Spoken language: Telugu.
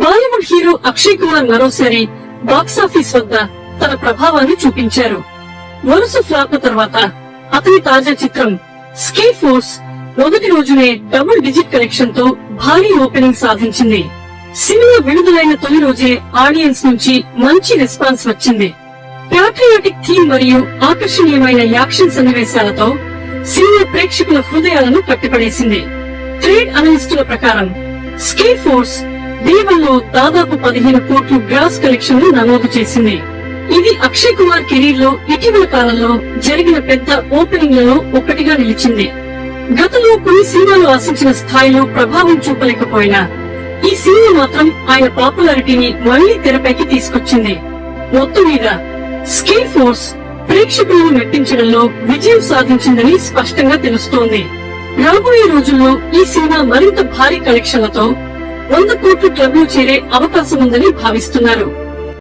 బాలీవుడ్ హీరో అక్షయ్ కుమార్ మరోసారి బాక్సాఫీస్ వద్ద తన ప్రభావాన్ని చూపించారు. వరుస ఫ్లాప్ తర్వాత అతని తాజా చిత్రం స్కే ఫోర్స్ మొదటి రోజునే డబుల్ డిజిట్ కలెక్షన్తో భారీ ఓపెనింగ్ సాధించింది. సినిమా విడుదలైన తొలి రోజే ఆడియన్స్ నుంచి మంచి రెస్పాన్స్ వచ్చింది. ప్యాట్రియాటిక్ థీమ్ మరియు ఆకర్షణీయమైన యాక్షన్ సన్నివేశాలతో సినిమా ప్రేక్షకుల హృదయాలను కట్టిపడేసింది. ట్రేడ్ అనలిస్టుల ప్రకారం స్కే ఫోర్స్ దేవల్లో దాదాపు పదిహేను కోట్లు గ్రాస్ కలెక్షన్లు నమోదు చేసింది. ఇది అక్షయ్ కుమార్ కెరీర్లో ఇటీవల కాలంలో జరిగిన పెద్ద ఓపెనింగ్లలో ఒకటిగా నిలిచింది. గతంలో కొన్ని సినిమాలు ఆశించిన స్థాయిలో ప్రభావం చూపలేకపోయినా ఈ సినిమా మాత్రం ఆయన పాపులారిటీని మళ్ళీ తెరపైకి తీసుకొచ్చింది. మొత్తం మీద స్కీ ఫోర్స్ ప్రేక్షకులను మెప్పించడంలో విజయం సాధించిందని స్పష్టంగా తెలుస్తోంది. రాబోయే రోజుల్లో ఈ సినిమా మరింత భారీ కలెక్షన్లతో వంద కోట్లు క్లబ్లో చేరే అవకాశం ఉందని భావిస్తున్నారు.